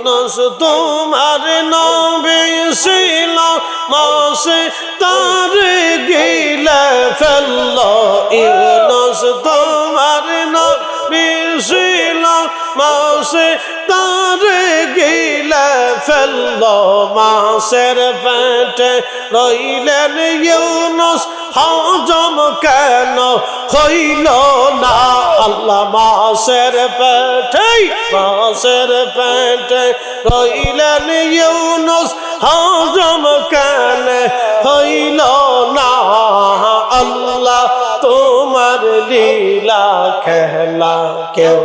ইউনুস তোমার নিল ছিল মাসে তার গিলা ফেলল ইনস তোমার মাসের পেটে রইলেন ইউনুস, হজম কেন হইল না? আল্লাহ মাসের পেটে মাসের পেটে রইলেন ইউনুস, হজম কেন হইল না? লীলা খেলা কেউ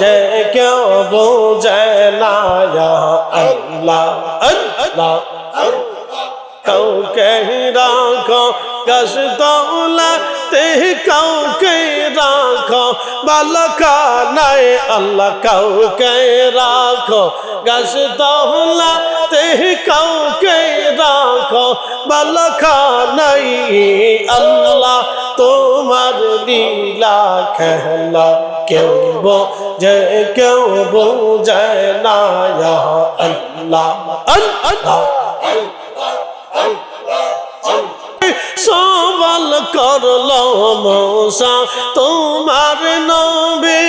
যে কেউ বোঝে না আল্লাহ আল্লাহ কাউকে রাখো রাখো, বালকা নাই আল্লাহ, কাউকে রাখো। গস দৌলা তে কাউকে রাখো, বালকা নাই আল্লাহ তোমার লীলা খেলা কেউ যে কেউ বোঝে না সবাল করল মৌসা, তোমার নবে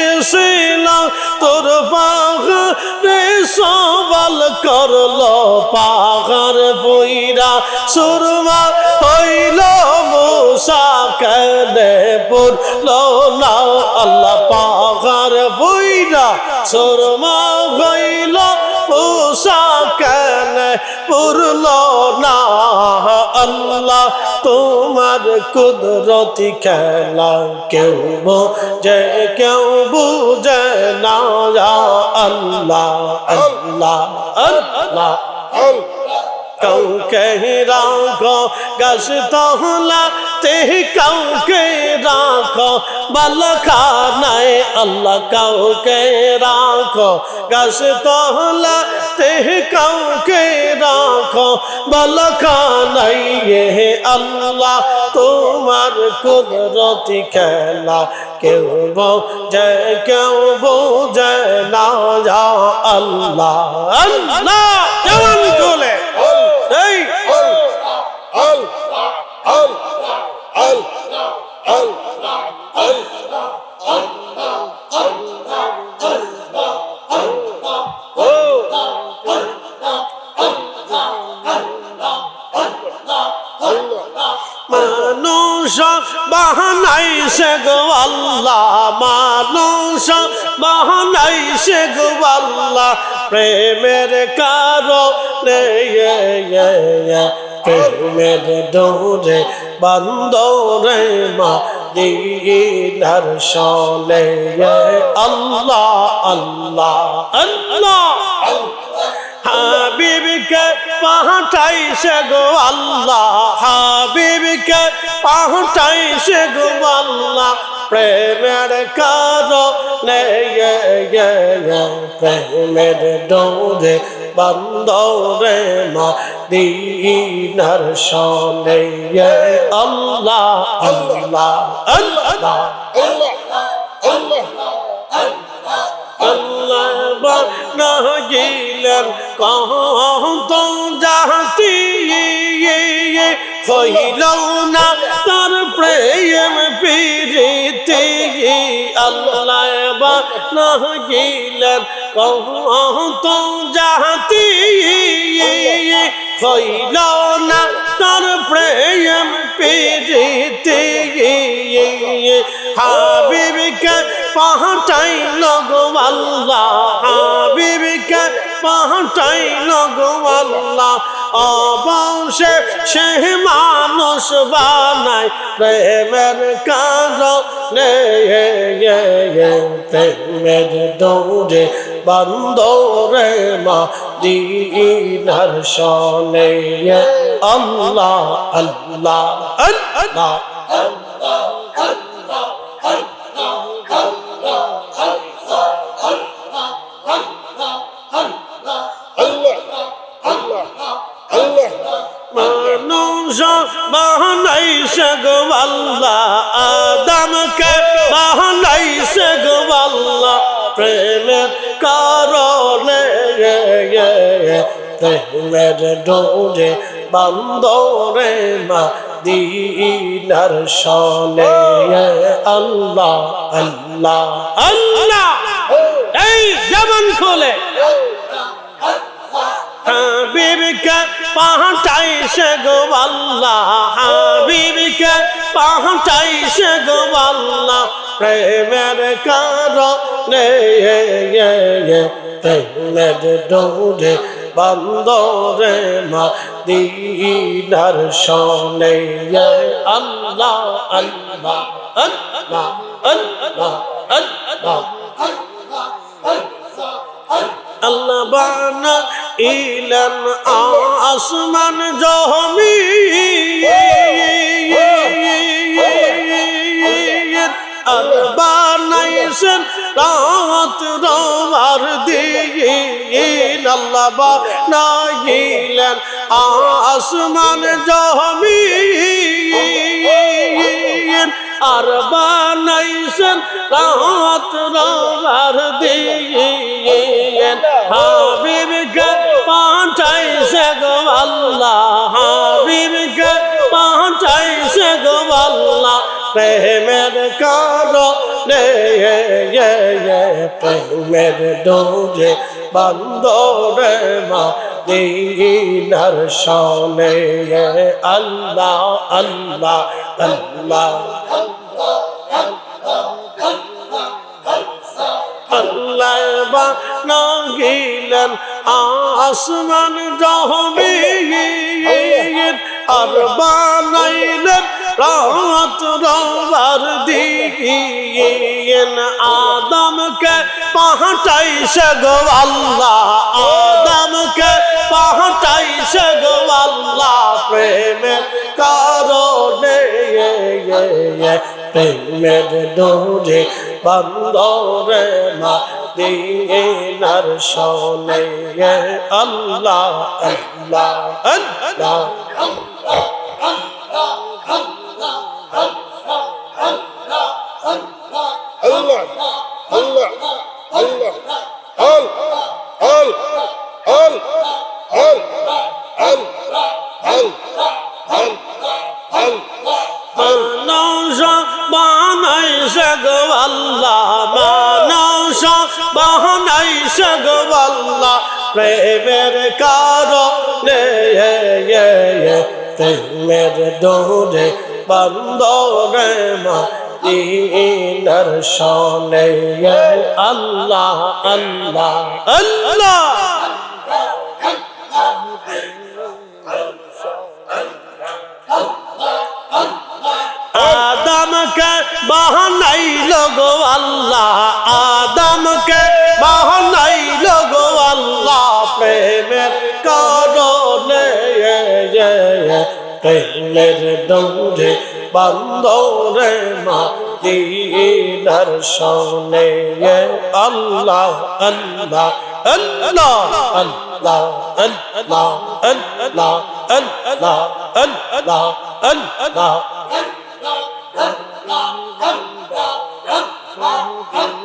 তোর পাহাড়ে সবাল করল পাহাড় বইরা, সুরমা কেনে পড়ল না, আল্লাহ পাহাড় বইরা সুরমা হইল মৌসা কেনে পড়ল না, আল্লাহ তোমার কুদরতি খেলা কেউ যে কেউ বুঝে না, আল্লাহ আল্লাহ আল্লাহ, কাউকে রাখো গাছ তহলা তে কাউকে রাখো বালকা নাই আল্লাহ কাউকে রাখো। গাছ তহলা তে কাউকে রাখো বালকা নাই এ আল্লাহ, তোমার কুদরতি খেলা কেউ যে কেউ বোঝে না, যা আল্লাহ। আল্লাহ যেমন চলে? বাহানাইছে গো আল্লাহ, মানুষ। বাহানাইছে গো আল্লাহ, প্রেমের কারণে প্রেমের দৌড়ে বান্দরে মা দিনার সলে আল্লাহ আল্লাহ আল্লাহ। হাবিবকে পাঠাইছে গো আল্লাহ, হাবিবকে পাঠাইছে গো আল্লাহ। প্রেমের কারণে প্রেমের দৌড়ে বন্দরে মা দিনার সনে আল্লাহ আল্লাহ আল্লাহ। আল্লাহ বানা গিলেন কত জাতি হইল না তার প্রেম প্রীতি। আল্লাহ বানা গিলেন কত জাতি হইল না তার প্রেম প্রীতি। হাবিবকে পাহাটাইল গো আল্লাহ, হাবিবকে পাহাটাইল গো আল্লাহ। অবশ্যে সে মানুষ বানায় প্রেমের কারণে প্রেমের দৌড়ে বন্দরে মা দিনার সনে আল্লাহ আল্লাহ আল্লাহ। বানাইছে গো আল্লাহ আদমকে বানাইছে গো আল্লাহ প্রেমের কারণে প্রেমের ডোরে বন্দরে মদিনার সনে আল্লাহ আল্লাহ আল্লাহ, এই যেমন খোলে। হাবিবকে পাহাটাইছে গো আল্লাহ হাবিবকে পাহাটাইছে গো আল্লাহ প্রেমের কারণে প্রেমের ডোরে বন্দরে মদিনার সনে আল্লাহ আল্লাহ আল্লাহ আল্লাহ আল্লাহ আল্লাহ বানা ইলান আসমান জহমি। বানাইছেন রাত রোমার দিন। আল্লাহ বানাইলেন আসমান জহমি। আর বানাইছেন রাত রোমার দিন। হাবিবকে পাঠাইছে গো আল্লাহ হাবিবকে পাঠাইছে গো আল্লাহ, প্রেমের কারণে প্রেমের ডোরে বন্দরে মা দিনার সনে আল্লাহ আল্লাহ আল্লাহ আল্লাহ বানা গিলেন আসমান জহমি আর বানাইলেন রাত রবার দিন। আদমকে পাহাটাইছে গো আল্লাহ, আদমকে পাহাটাইছে গো আল্লাহ, প্রেমের কারণে। প্রেমের ডোরে বন্দরে মা দিনার সনে আল্লাহ আল্লাহ আল্লাহ Allah, গো মানসা বানাইছে গো প্রেমের কারণে প্রেমের ডোরে বন্দরে মা আল্লাহ আল্লাহ আল্লাহ। আদমকে বাহানাইল গো আল্লাহ আদমকে বাহানাইল গো আল্লাহ প্রেমের কারণে প্রেমের দৌড়ে বন্দরে মা দিনার সনে আল্লাহ আল্লাহ আল্লাহ আল্লাহ আল্লাহ আল্লাহ আল্লাহ আল্লাহ আল্লাহ Oh.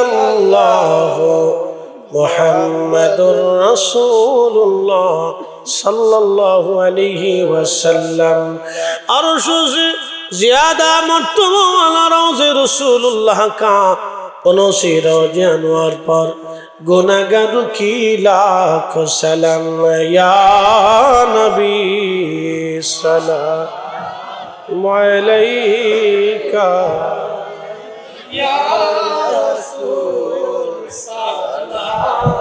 ইল্লাল্লাহ মুহাম্মাদুর রাসূলুল্লাহ সাল্লাল্লাহু আলাইহি পর গুনাগার কি লাখ সালাম নবী সালাম ইয়া Rasul Salam.